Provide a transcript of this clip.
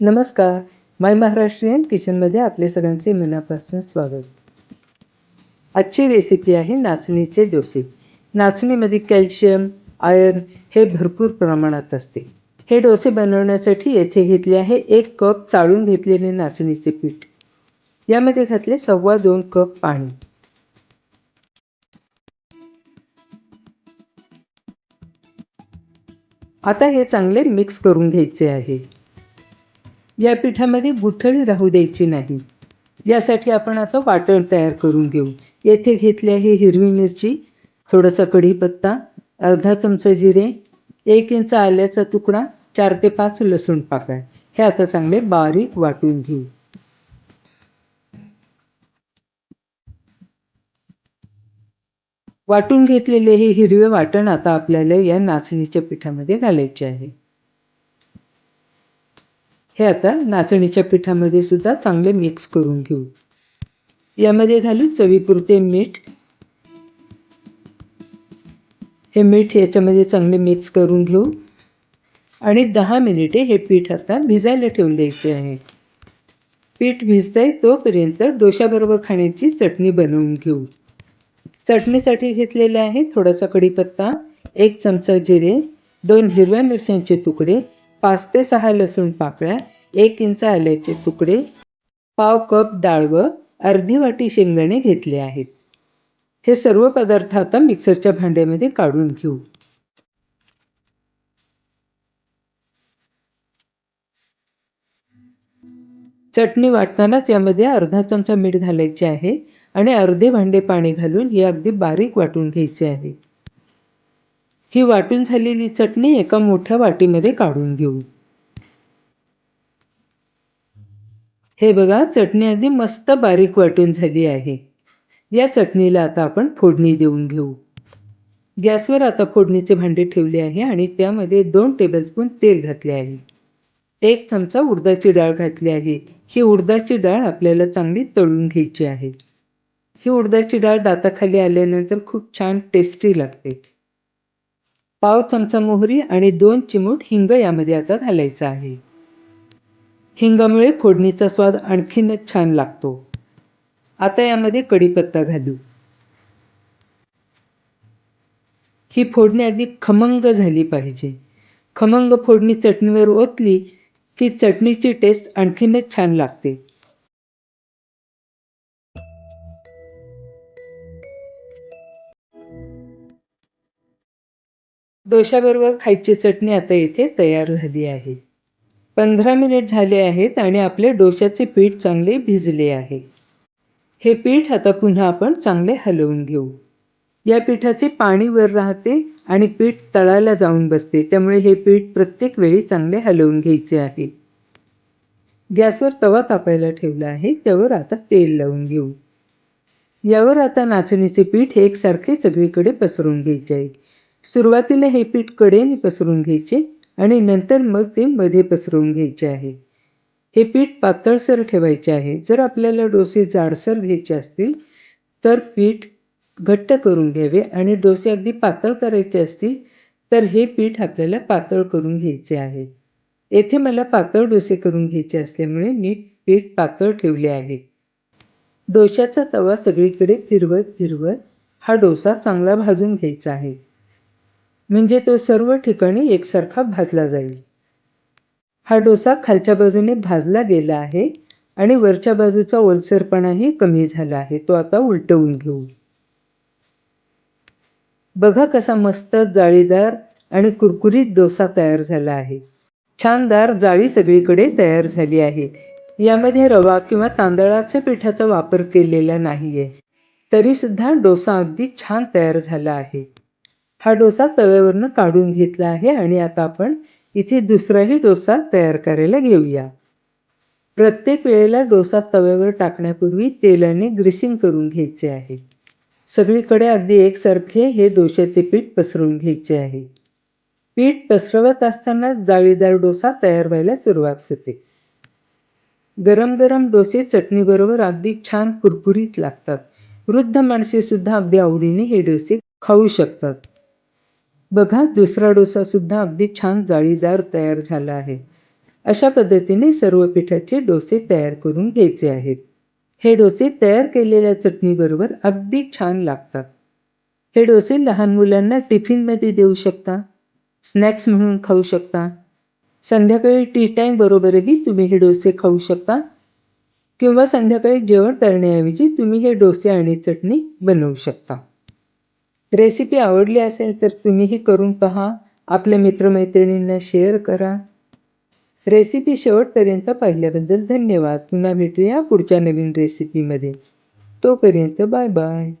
नमस्कार. माय महाराष्ट्रीयन किचनमध्ये आपले सगळ्यांचे मनापासून स्वागत. आजची रेसिपी आहे नाचणीचे डोसे. नाचणीमध्ये कॅल्शियम आयर्न हे भरपूर प्रमाणात असते. हे डोसे बनवण्यासाठी येथे घेतले आहे एक कप चाळून घेतलेले नाचणीचे पीठ. यामध्ये घातले सव्वा दोन कप पाणी. आता हे चांगले मिक्स करून घ्यायचे आहे. या पिठामध्ये गुठळी राहू द्यायची नाही. यासाठी आपण आता वाटण तयार करून घेऊ. येथे घेतले आहे हिरवी मिरची थोडासा कढीपत्ता अर्धा चमचा जिरे एक इंच आल्याचा तुकडा चार ते पाच लसूण पाकळ्या. हे आता चांगले बारीक वाटून घेऊ. वाटून घेतलेले हे हिरवे वाटण आता आपल्याला या नाचणीच्या पिठामध्ये घालायचे आहे. हे आता नाचणीच्या पिठामध्ये सुद्धा चांगले मिक्स करून घेऊ. यामध्ये घालू चवीपुरते मीठ. हे मीठ याच्यामध्ये चांगले मिक्स करून घेऊ. आणि दहा मिनिटे हे पीठ आता भिजायला ठेवून द्यायचे आहे. पीठ भिजतंय तोपर्यंत डोशाबरोबर खाण्याची चटणी बनवून घेऊ. चटणीसाठी घेतलेले आहे थोडासा कढीपत्ता एक चमचा जिरे दोन हिरव्या मिरच्यांचे तुकडे पाच ते सहा लसूण पाकळ्या एक इंच आल्याचे तुकडे पाव कप डाळ व अर्धी वाटी शेंगदाणे घेतले आहेत. हे सर्व पदार्थ आता मिक्सरच्या भांड्यामध्ये काढून घेऊ. चटणी वाटतानाच यामध्ये अर्धा चमचा मीठ घालायचे आहे आणि अर्धे भांडे पाणी घालून हे अगदी बारीक वाटून घ्यायचे आहे. ही वाटून झालेली चटणी एका मोठ्या वाटीमध्ये काढून घेऊ. हे बघा चटणी अगदी मस्त बारीक वाटून झाली आहे. या चटणीला आता आपण फोडणी देऊन घेऊ. गॅसवर आता फोडणीचे भांडे ठेवले आहे आणि त्यामध्ये दोन टेबलस्पून तेल घातले आहे. एक चमचा उडदाची डाळ घातली आहे. ही उडदाची डाळ आपल्याला चांगली तळून घ्यायची आहे. ही उडदाची डाळ दाताखाली आल्यानंतर खूप छान टेस्टी लागते. पाव चमचा मोहरी आणि दोन चिमूट हिंग यामध्ये आता घालायचं आहे. हिंगामुळे फोडणीचा स्वाद आणखीनच छान लागतो. आता यामध्ये कढीपत्ता घालू. ही फोडणी अगदी खमंग झाली पाहिजे. खमंग फोडणी चटणीवर ओतली की चटणीची टेस्ट आणखीनच छान लागते. डोशाबरोबर खायची चटणी आता इथे तयार झाली आहे. पंधरा मिनिट झाले आहेत आणि आपले डोशाचे पीठ चांगले भिजले आहे. हे पीठ आता पुन्हा आपण चांगले हलवून घेऊ. या पिठाचे पाणी वर राहते आणि पीठ तळाला जाऊन बसते. त्यामुळे हे पीठ प्रत्येक वेळी चांगले हलवून घ्यायचे आहे. गॅसवर तवा तापायला ठेवला आहे. त्यावर आता तेल लावून घेऊ. यावर आता नाचणीचे पीठ एकसारखे सगळीकडे पसरून घ्यायचे आहे. सुरुवातीला हे पीठ कडेने पसरून घ्यायचे आणि नंतर मग ते मध्ये पसरवून घ्यायचे आहे. हे पीठ पातळसर ठेवायचे आहे. जर आपल्याला डोसे जाडसर घ्यायचे असतील तर पीठ घट्ट करून घ्यावे आणि डोसे अगदी पातळ करायचे असतील तर हे पीठ आपल्याला पातळ करून घ्यायचे आहे. येथे मला पातळ डोसे करून घ्यायचे असल्यामुळे मी पीठ पातळ ठेवले आहे. डोशाचा तवा सगळीकडे फिरवत फिरवत हा डोसा चांगला भाजून घ्यायचा आहे. म्हणजे तो सर्व ठिकाणी एकसारखा भाजला जाईल. हा डोसा खालच्या बाजूने भाजला गेला आहे आणि वरच्या बाजूचा ओलसरपणाही कमी झाला आहे. तो आता उलटवून घेऊ. बघा कसा मस्त जाळीदार आणि कुरकुरीत डोसा तयार झाला आहे. छानदार जाळी सगळीकडे तयार झाली आहे. यामध्ये रवा किंवा तांदळाच्या पिठाचा वापर केलेला नाहीये. तरी सुद्धा डोसा अगदी छान तयार झाला आहे. हा डोसा तव्यावरनं काढून घेतला आहे आणि आता आपण इथे दुसराही डोसा तयार करायला घेऊया. प्रत्येक वेळेला डोसा तव्यावर टाकण्यापूर्वी तेलाने ग्रेसिंग करून घ्यायचे आहे. सगळीकडे अगदी एकसारखे हे डोश्याचे पीठ पसरवून घ्यायचे आहे. पीठ पसरवत असतानाच जाळीदार डोसा तयार व्हायला सुरुवात होते. गरम गरम डोसे चटणीबरोबर अगदी छान कुरकुरीत लागतात. वृद्ध माणसे सुद्धा अगदी आवडीने हे डोसे खाऊ शकतात. बघा दुसरा डोसा सुद्धा अगदी छान जाळीदार तयार झाला आहे. अशा पद्धतीने सर्व पिठाचे डोसे तयार करून घ्यायचे आहेत. हे डोसे तयार केलेल्या चटणीबरोबर अगदी छान लागतात. हे डोसे लहान मुलांना टिफिनमध्ये देऊ शकता स्नॅक्स म्हणून खाऊ शकता. संध्याकाळी टी टाईमबरोबरही तुम्ही हे डोसे खाऊ शकता किंवा संध्याकाळी जेवण करण्याऐवजी तुम्ही हे डोसे आणि चटणी बनवू शकता. रेसिपी आवडली असेल तर तुम्हीही करून पहा. आपल्या मित्रमैत्रिणींना शेअर करा. रेसिपी शेवटपर्यंत पाहिल्याबद्दल धन्यवाद. पुन्हा भेटूया पुढच्या नवीन रेसिपीमध्ये. तोपर्यंत बाय बाय.